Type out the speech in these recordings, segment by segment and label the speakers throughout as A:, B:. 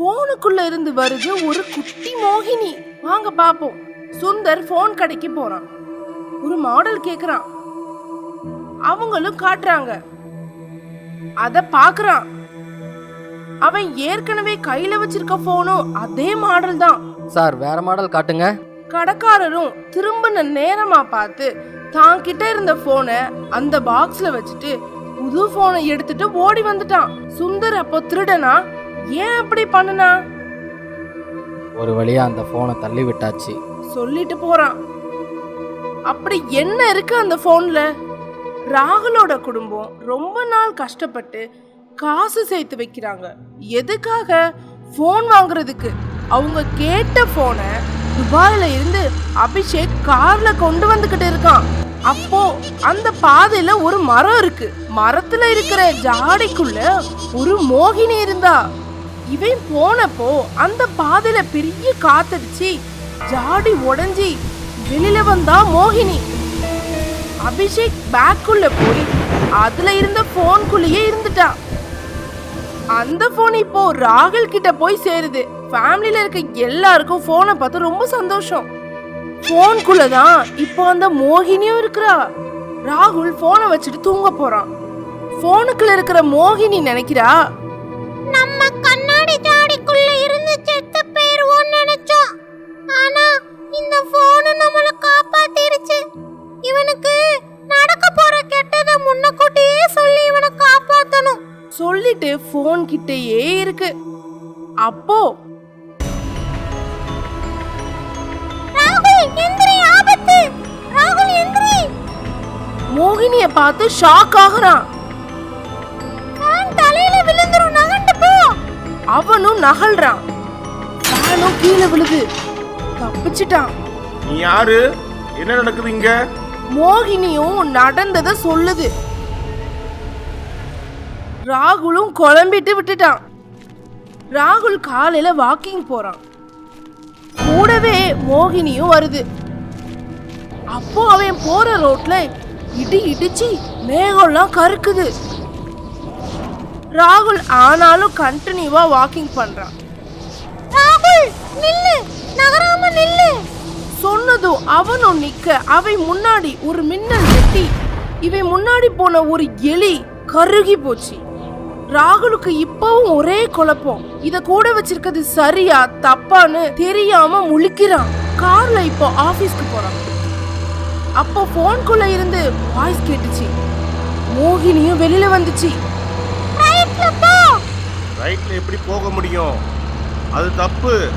A: போனுக்குள்ள இருந்து வருது ஒரு குட்டி மோகினி. வாங்க பாப்போம். சுந்தர் போன் கடைக்கு போறான். ஒரு மாடல் கேக்குறான். அவங்களும் காட்டுறாங்க. அத பாக்குறான். அவன் ஏற்கனவே கையில வச்சிருக்க போனும் அதே மாடல் தான்.
B: சார் வேற மாடல் காட்டுங்க.
A: கடைக்காரரும் திரும்பின நேரமா பார்த்து தான் கிட்ட இருந்த போனை அந்த பாக்ஸ்ல வச்சுட்டு புது போனை எடுத்துட்டு ஓடி வந்துட்டான். சுந்தர் அப்போ திருடனா ஏன் அப்படி பண்ணுனா?
B: ஒரு வழியா அந்த ஃபோனை தள்ளி விட்டாச்சு.
A: சொல்லிட்டு போறான். அப்படி என்ன இருக்கு அந்த போன்ல ராகுலோட குடும்பம் ரொம்ப நாள் கஷ்டப்பட்டு காசு சேர்த்து வைக்கிறாங்க. எதுக்காக? ஃபோன் வாங்குறதுக்கு. அவங்க கேட்ட போனை துபாயில இருந்து அபிஷேக் கார்ல கொண்டு வந்துகிட்டு இருக்கான். அப்போ அந்த பாதையில ஒரு மரம் இருக்கு. மரத்துல இருக்கிற ஜாடிக்குள்ள ஒரு மோகினி இருந்தா. இவன் போனப்போ அந்த பாதையில பெரிய காத்தடிச்சு ஜாடி உடஞ்சி வெளியில வந்தா மோகினி. அபிஷேக் பேக்குள்ள போய் அதுல இருந்த போன்குள்ளேயே இருந்துட்டான். அந்த போன் இப்போ ராகுல் கிட்ட போய் சேருது. ஃபேமிலியில இருக்க எல்லாருக்கும் போனை பார்த்து ரொம்ப சந்தோஷம். போன்குள்ள தான் இப்போ அந்த மோகினியும் இருக்கிறா. ராகுல் போனை வச்சுட்டு தூங்க போறான். போனுக்குள்ள இருக்கிற மோகினி நினைக்கிறா சொல்லிட்டு போன் கிட்டயே இருக்கு. அப்போ
C: ராகுல் எந்திரி ஆபத்து. ராகுல் எந்திரி.
A: மோகினிய பார்த்து ஷாக் ஆகுறான்.
C: ஃபேன் தலையில விழுந்துரும் நகண்டு போ.
A: அவனும் நகல்றான். ஃபேனும் கீழே விழுது. தப்பிச்சிட்டான்.
D: நீ யாரு? என்ன நடக்குது இங்க?
A: மோகினியும் நடந்தத சொல்லுது. ராகுலும் குழம்பிட்டு விட்டுட்டான். ராகுல் காலையில வாக்கிங் போறான். கூடவே மோகினியும் வருது. அப்போ அவன் போற ரோட்ல இடி இடிச்சு மேகம்லாம் கருக்குது. ராகுல் ஆனாலும் கண்டினியூவா வாக்கிங் பண்றான்.
C: ராகுல் நில்லு நகராம நில்லு.
A: சொன்னதும் அவனும் நிக்க அவை முன்னாடி ஒரு மின்னல் வெட்டி இவை முன்னாடி போன ஒரு எலி கருகி போச்சு. ராகுலுக்கு இப்பவும் ஒரே குழப்பம். இத கூட வச்சிருக்கிறது சரியா தப்பான்னு தெரியாம முழிக்கிறான். கார்ல இப்போ ஆபீஸ்க்கு போறான். அப்போ போன்குள்ள இருந்து வாய்ஸ் கேட்டுச்சு. மோகினியும் வெளியில வந்துச்சு.
C: ரைட்ல போ!
D: ரைட்ல எப்படி போக முடியும்? அது தப்பு.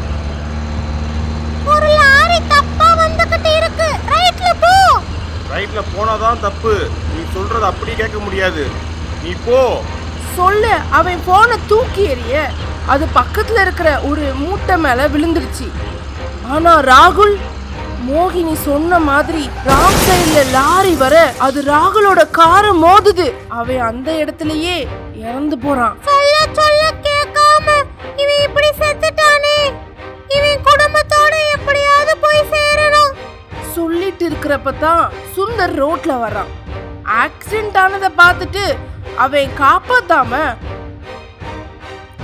C: ஒரு லாரி தப்பா வந்துகிட்டு இருக்கு. ரைட்ல போ!
D: ரைட்ல போனாதான் தப்பு. நீ சொல்றது அப்படியே கேட்க முடியாது. நீ போ!
A: சொல்ல அவன் போனை தூக்கி எறிய. அது பக்கத்துல இருக்கிற ஒரு மூட்டை மேல விழுந்துருச்சு. ஆனா ராகுல் மோகினி சொன்ன மாதிரி ராங் சைடுல லாரி வர அது ராகுலோட காரை மோதுது. அவன் அந்த இடத்துலயே இறந்து போறான்.
C: சொல்ல சொல்ல கேட்காம இவன் இப்படி செத்துட்டானே. இவன் குடும்பத்தோட எப்படியாவது போய் சேரணும்.
A: சொல்லிட்டு இருக்கிறப்ப தான் சுந்தர் ரோட்ல வர்றான். ஆக்சிடென்ட் ஆனதை பார்த்துட்டு அவன் காப்பாத்தாம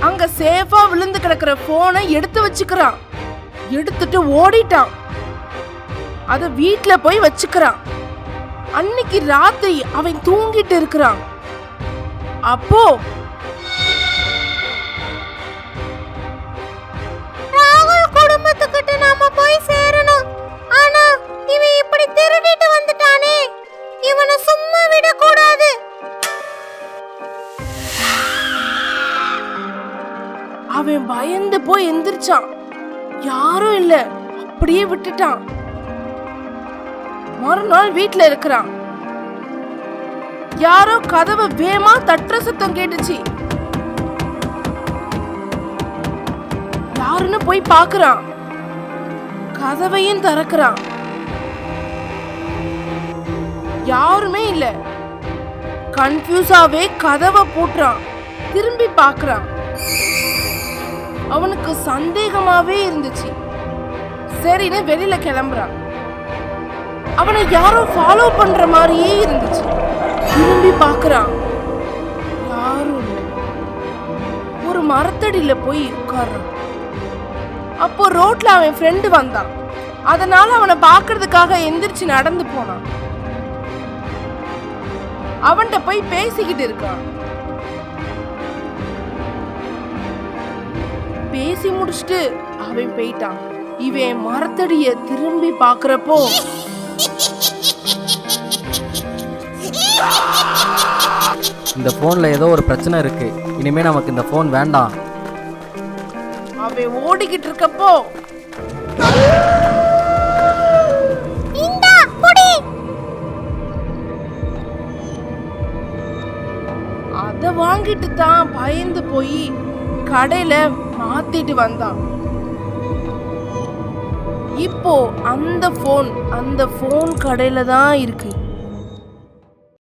A: அங்க சேஃபா விழுந்து கிடக்கிற போனை எடுத்து வச்சுக்கிறான். எடுத்துட்டு ஓடிட்டான். அத வீட்ல போய் வச்சுக்கிறான். அன்னைக்கு ராத்திரி அவன் தூங்கிட்டு இருக்கிறான். அப்போ அவன் பயந்து போய் எந்திரிச்சான். யாரும் இல்ல. அப்படியே விட்டுட்டான். மறுநாள் வீட்டுல இருக்கிறான். யாரோ கதவை வேமா தட்டுற சத்தம் கேட்டுச்சு. யாருன்னு போய் பாக்குறான். கதவையும் திறக்கிறான். யாருமே இல்ல. கன்ஃபியூஸாவே கதவை போட்டுறான். திரும்பி பாக்குறான். அவனுக்கு சந்தேகமாவே இருந்துச்சு. சரின்னு வெளியில கிளம்புறான். அவனை யாரோ ஃபாலோ பண்ற மாதிரியே இருந்துச்சு. திரும்பி பார்க்குறான். யாரும் ஒரு மரத்தடியில போய் உட்கார்றான். அப்போ ரோட்ல அவன் ஃப்ரெண்டு வந்தான். அதனால அவனை பார்க்கறதுக்காக எந்திரிச்சு நடந்து போனான். அவன்கிட்ட போய் பேசிக்கிட்டு இருக்கான். பேசி முடிச்சுட்டு அவன் போயிட்டான். இவன் மரத்தடிய திரும்பி பார்க்கறப்போ
B: இந்த ஃபோனில் ஏதோ ஒரு பிரச்சனை இருக்கு. இனிமே நமக்கு இந்த ஃபோன் வேண்டாம்.
A: அவன் ஓடிக்கிட்டு இருக்கப்போ அத வாங்கிட்டு தான் பயந்து போய் கடையில மாத்திட்டு வந்தான் இப்போ அந்த ஃபோன் அந்த ஃபோன் கடையில தான் இருக்கு.